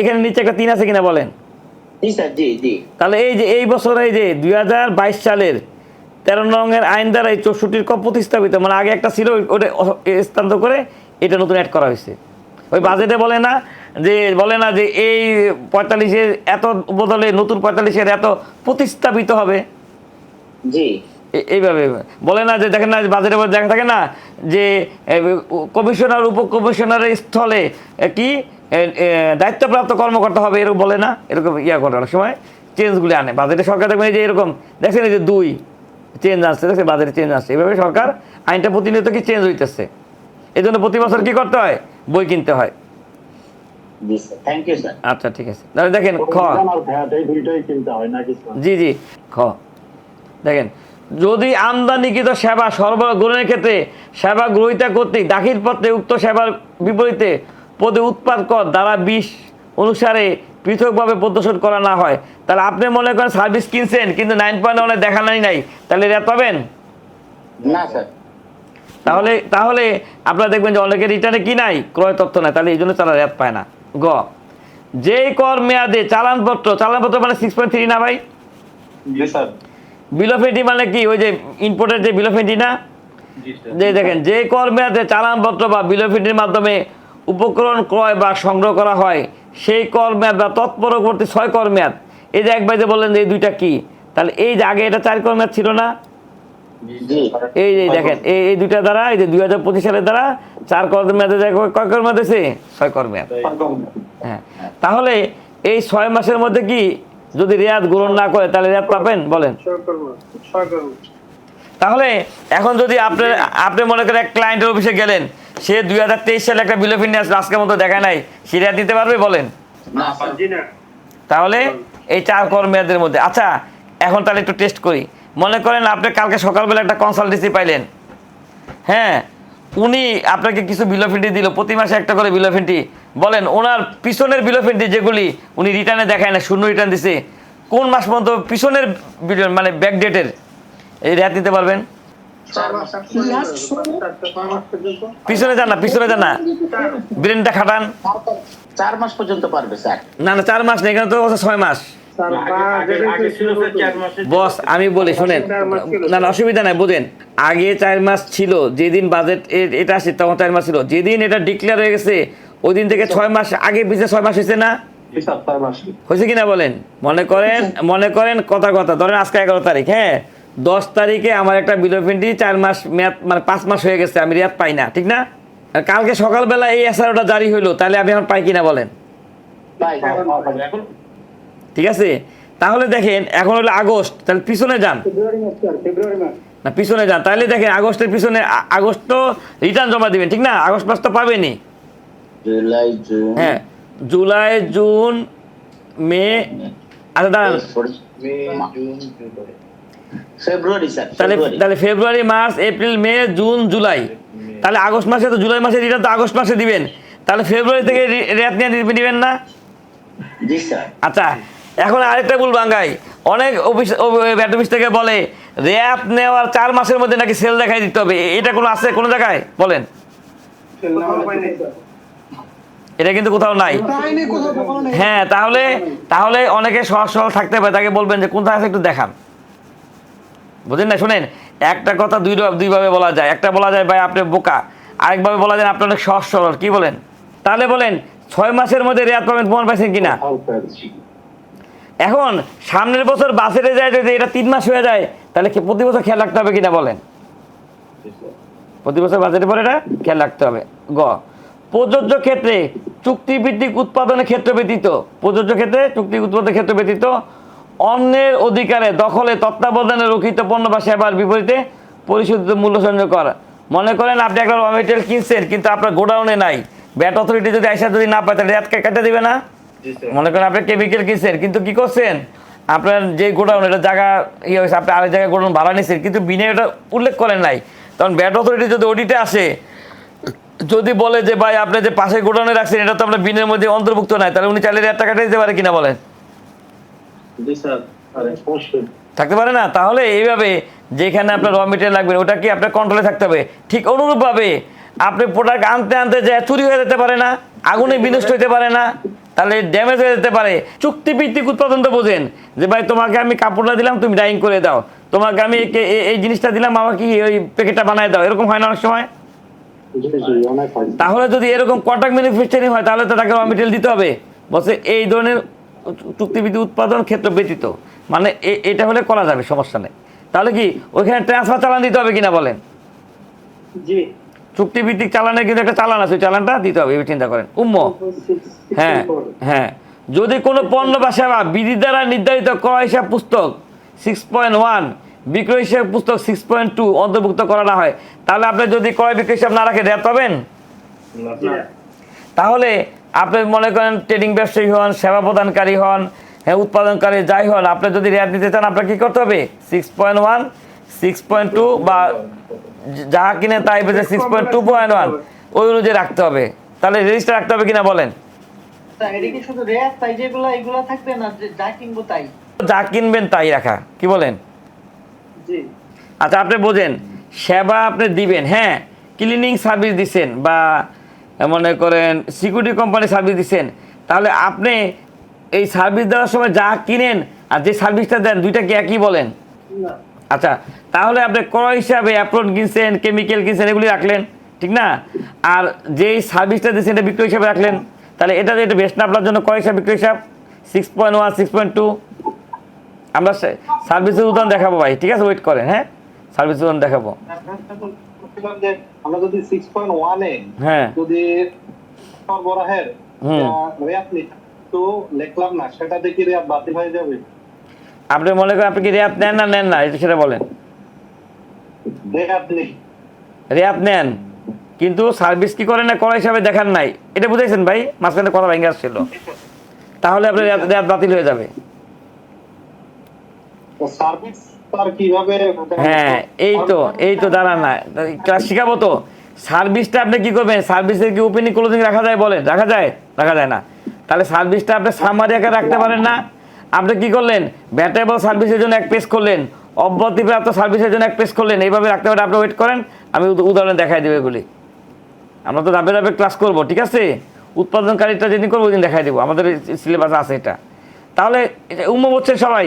এখানে নিচে একটা তিন আছে কিনা বলেন? তাহলে এই যে এই বছর এই যে দুই হাজার বাইশ সালের তেরো রঙের আইন দ্বারা এই চৌষট্টির কপ প্রতিস্থাপিত মানে আগে একটা ছিল ওটা স্থানান্তর করে এটা নতুন অ্যাড করা হয়েছে। ওই বাজেটে বলে না যে বলে না যে এই পঁয়তাল্লিশের এত বদলে নতুন পঁয়তাল্লিশের এত প্রতিস্থাপিত হবে। জি। এইভাবে বলে না যে দেখেন না বাজারে দেখা থাকে না যে কমিশনার উপকমিশনারের স্থলে কি? দায়িত্বপ্রাপ্ত কর্মকর্তা হবে এরকম বলে না এরকম ইয়া করে অনেক সময় চেঞ্জগুলি আনে। বাজেটে সরকার দেখবেন এই যে এরকম দেখছেন এই যে দুই চেঞ্জ আসছে দেখছেন বাজেটে চেঞ্জ আসছে। এভাবে সরকার আইনটা প্রতিনিয়ত কি চেঞ্জ হইতেছে? এই জন্য প্রতি বছর কি করতে হয়? বই কিনতে হয়। আচ্ছা ঠিক আছে। তাহলে দেখেন খ? জি জি খ। দেখেন যদি আমদানিকৃত সেবা সরবরাহ গ্রহণের ক্ষেত্রে সেবা গ্রহীতা কর্তৃক দাখিল পত্রে উক্ত সেবার বিপরীতে পদে উৎপাদ কর দ্বারা বিশ অনুসারে পৃথকভাবে প্রদর্শন করা না হয়। তাহলে আপনি মনে করেন সার্ভিস কিনছেন কিন্তু নাইন পয়েন্ট ওয়ানে দেখানোই নাই নাই তাহলে রেট পাবেন? না স্যার। তাহলে তাহলে আপনারা দেখবেন যে অনেকে রিটার্নে কি নাই? ক্রয় তথ্য নাই তাহলে এই জন্য তারা রেট পায় না। গ যেই কর মেয়াদে চালানপত্র চালানপত্র মানে সিক্স পয়েন্ট থ্রি না ভাই? জি স্যার। বিলোফেন্টি মানে কি? ওই যে ইম্পোর্টের যে বিলোফেন্টি না? যে দেখেন যে কর মেয়াদে চালানপত্র বা বিলোফেন্টির মাধ্যমে উপকরণ ক্রয় বা সংগ্রহ করা হয় সেই কর মেয়াদ বা তৎপরবর্তী ছয় কর মেয়াদ। এই যে একবার যে বললেন যে এই দুইটা কি? তাহলে এই যে আগে এটা চার কর মেয়াদ ছিল না? জি। এই যে দেখেন এই এই দুইটা দ্বারা এই যে দুই হাজার পঁচিশ সালের দ্বারা চার কর মেয়াদে যায় কয়- কর মেয়াদ আছে ছয় কর মেয়াদ। হ্যাঁ। তাহলে এই ছয় মাসের মধ্যে কি যদি রেয়াত গ্রহণ না করে তাহলে রেয়াত পাবেন? বলেন। তাহলে এখন যদি আপনি আপনি মনে করেন এক ক্লায়েন্টের অফিসে গেলেন সে দুই হাজার তেইশ সালে একটা নিয়ে আজকের মতো দেখা নাই। সে রেয়াত দিতে পারবে বলেন? তাহলে এই চার কর মেয়াদের মধ্যে। আচ্ছা এখন তাহলে একটু টেস্ট করি। মনে করেন আপনি কালকে সকালবেলা একটা কনসালটেন্সি পাইলেন। হ্যাঁ উনি আপনাকে কিছু বিলোফিন্টি দিল প্রতি মাসে একটা করে বিলোফিন্টি বলেন ওনার পিছনের বিলোফিন্টি যেগুলি উনি রিটার্নে দেখায় না শূন্য রিটার্ন দিছে। কোন মাস পর্যন্ত পিছনের বিল- মানে ব্যাকডেটের এই রেয়াত নিতে পারবেন? পিছনে যান না পিছনে যান না। ব্রেনটা খাটান। চার মাস পর্যন্ত পারবে স্যার। না না চার মাস নেই এখানে তো ছয় মাস। বস আমি বলি শোনেন না না অসুবিধা নাই বুঝেন। আগে চার মাস ছিল যেদিন বাজেট এটা আসে তখন চার মাস ছিল। যেদিন এটা ডিক্লেয়ার হয়ে গেছে ওই দিন থেকে ছয় মাস আগে পিছিয়ে ছয় মাস হয়েছে না? হয়েছে কিনা বলেন? মনে করেন মনে করেন কথা কথা। ধরেন আজকে এগারো তারিখ হ্যাঁ? দশ তারিখে আমার একটা বিলোপেন্টি চার মাস মেয়াদ মানে পাঁচ মাস হয়ে গেছে আমি রেয়াত পাই না ঠিক না? আর কালকে সকালবেলা এই এসআরওটা জারি হইল তাহলে আমি এখন পাই কিনা বলেন? ঠিক আছে? তাহলে দেখেন এখন হলো আগস্ট তাহলে পিছনে যান। না পিছনে যান। তাহলে দেখেন আগস্টের পিছনে আগস্ট তো রিটার্ন জমা দিবেন ঠিক না? আগস্ট মাস তো পাবেনি জুলাই জুন। হ্যাঁ জুলাই জুন মে আচ্ছা দাঁড়ান। ফেব্রুয়ারি স্যার তাহলে তাহলে February March April May June July. তাহলে আগস্ট মাসে তো জুলাই মাসে রিটার্ন তো আগস্ট মাসে দিবেন। তাহলে ফেব্রুয়ারি থেকে রি- রেয়াত নিয়ে দিবে- দিবেন না? জি স্যার। আচ্ছা এখন আরেকটা ভুল বাঙ্গাই। অনেক অফিস ব্যাট অফিস থেকে বলে র্যাপ নেওয়ার চার মাসের মধ্যে নাকি সেল দেখাই দিতে হবে। এটা কোনো আছে কোনো জায়গায়? বলেন। এটা কিন্তু কোথাও নাই। হ্যাঁ তাহলে তাহলে অনেকে সহজ সরল থাকতে পারে তাকে বলবেন যে কোথায় আছে একটু দেখান। বুঝলেন না? শুনেন, একটা কথা দুই দুইভাবে বলা যায়। একটা বলা যায়, ভাই, আপনি বোকা। আরেকভাবে বলা যায়, আপনি অনেক সহজ সরল, কি বলেন? তাহলে বলেন, ছয় মাসের মধ্যে রেয়াত পাবেন প্রমাণ পাইছেন কিনা? এখন, সামনের বছর বাসেরে যায়, যদি এটা তিন মাস হয়ে যায়, তাহলে কি প্রতি বছর খেয়াল রাখতে হবে কিনা বলেন? প্রতি বছর বাজেটে পরে এটা খেয়াল রাখতে হবে। গ, প্রযোজ্য ক্ষেত্রে চুক্তিভিত্তিক উৎপাদনের ক্ষেত্র ব্যতীত, প্রযোজ্য ক্ষেত্রে চুক্তি উৎপাদনের ক্ষেত্র ব্যতীত অন্যের অধিকারে দখলে তত্ত্বাবধানে রক্ষিত পণ্য বা সেবার বিপরীতে পরিশোধিত মূল্য সংযোগ করা। মনে করেন আপনি একটা র মেটেরিয়াল কিনছেন কিন্তু আপনার গোডাউনে নাই। ব্যাট অথরিটি যদি আইসা যদি না পায় তাহলে রেট কেটে দেবে না? মনে করেন আপনি কেমিক্যাল কিনছেন কিন্তু কি করছেন? আপনার যে গোডাউন এটা জায়গা ইয়ে হয়েছে আপনি আরেক জায়গায় গোডাউন ভাড়া নিয়েছেন কিন্তু বিনে এটা উল্লেখ করেন নাই। তখন ব্যাট অথরিটি যদি অডিটে আসে যদি বলে যে ভাই আপনি যে পাশে গোডাউনে রাখছেন এটা তো আপনার বিনের মধ্যে অন্তর্ভুক্ত নাই তাহলে উনি চাইলে টাকা দিতে পারে কিনা বলেন জি স্যার আরে অবশ্যই থাকতে পারে না? তাহলে এইভাবে যেখানে আপনার র মেটেরিয়াল লাগবে ওটা কি আপনার কন্ট্রোলে থাকতে হবে? ঠিক অনুরূপভাবে আপনি প্রোডাক্ট আনতে আনতে যে চুরি হয়ে যেতে পারে না আগুনে বিনষ্ট হতে পারে না তাহলে ড্যামেজ হয়ে যেতে পারে। চুক্তিভিত্তিক উৎপাদন তো বোঝেন যে ভাই তোমাকে আমি কাপড়টা দিলাম তুমি ডাইং করে দাও। তোমাকে আমি এই জিনিসটা দিলাম আমাকে ওই প্যাকেটটা বানায় দাও? এরকম হয় না অনেক সময়? হয়। তাহলে যদি এরকম কন্ট্রাক্ট ম্যানুফ্যাকচারিং হয় তাহলে তো তাকে র মেটেরিয়াল দিতে হবে। বলছে এই ধরনের চুক্তিভিত্তিক উৎপাদন ক্ষেত্র ব্যতীত। মানে এটা হলে করা যাবে সমস্যা নেই। তাহলে কি ওইখানে ট্রান্সফার চালান দিতে হবে কিনা বলেন? চুক্তিভিত্তিক চালানের কিন্তু একটা চালান আছে চালানটা দিতে হবে চিন্তা করেন। উম্ম। হ্যাঁ হ্যাঁ। যদি কোনো পণ্য বা সেবা বিধি দ্বারা নির্ধারিত ক্রয় হিসাব পুস্তক সিক্স পয়েন্ট ওয়ান বিক্রয় হিসাব পুস্তক সিক্স পয়েন্ট টু অন্তর্ভুক্ত করা না হয় তাহলে আপনি যদি ক্রয় বিক্রয় হিসাব না রাখে রেট পাবেন? তাহলে আপনি মনে করেন ট্রেডিং ব্যবসায়ী হন সেবা প্রদানকারী হন হ্যাঁ উৎপাদনকারী যাই হন আপনি যদি রেট নিতে চান আপনার কী করতে হবে? Six point one six point two বা যাহা কিনে তাই বেঁচে six point two point one ওই অনুযায়ী রাখতে হবে। তাহলে রেজিস্টার রাখতে হবে কিনা বলেন? রেয়ার যা কিনবেন তাই রাখা। কি বলেন? আচ্ছা আপনি বোঝেন সেবা আপনি দিবেন হ্যাঁ ক্লিনিং সার্ভিস দিচ্ছেন বা মনে করেন সিকিউরিটি কোম্পানি সার্ভিস দিচ্ছেন তাহলে আপনি এই সার্ভিস দেওয়ার সময় যা কিনেন আর যে সার্ভিসটা দেন দুইটা কি একই বলেন? আচ্ছা তাহলে আপনি ক্রয় হিসাবে অ্যাপ্রন কিনছেন কেমিক্যাল কিনছেন এগুলি রাখলেন ঠিক না? আর যেই সার্ভিসটা দিচ্ছেন এটা বিক্রয় হিসাবে রাখলেন তাহলে এটা এটা বেস্ট না আপনার জন্য ক্রয় হিসাব বিক্রয় হিসাব six point one six point two আমরা সার্ভিসের উদাহরণ দেখাবো ভাই ঠিক আছে? ওয়েট করেন হ্যাঁ? সার্ভিসের উদাহরণ দেখাবো। হ্যাঁ। যদি সরবরাহের। রেয়াত তো লিখলাম না সেটা দেখি রেয়াত বাতিল হয়ে যাবে আপনি মনে করেন আপনি কি রেয়াত নেন না নেন না, এটা সেটা বলেন। রেয়াত নেন, কিন্তু সার্ভিস কি করেন না করা হিসাবে দেখান নাই। এটা বুঝাইছেন ভাই? মাঝখানে কথা ভেঙে আসছিল। তাহলে আপনার রেয়াত বাতিল হয়ে যাবে। সার্ভিস হ্যাঁ এই তো এই তো দাঁড়া না। ক্লাস শিখাবো তো। সার্ভিসটা আপনি কি করবেন? সার্ভিসের কি ওপেনিং ক্লোজিং রাখা যায় বলেন? রাখা যায়? রাখা যায় না। তাহলে সার্ভিসটা আপনি সামারি আকারে রাখতে পারেন না। আপনি কি করলেন? সার্ভিসের জন্য এক পেজ করলেন। অব্যতিপ্রাপ্ত সার্ভিসের জন্য এক পেজ করলেন। এইভাবে রাখতে পারেন আপনি ওয়েট করেন। আমি উদাহরণ দেখাই দেবো এগুলি। আমরা তো ধাপে ধাপে ক্লাস করব ঠিক আছে? উৎপাদনকারীটা যেদিন করব ওই দিন দেখাই দেবো। আমাদের সিলেবাস আছে এটা। তাহলে উম্ম বলছেন সবাই।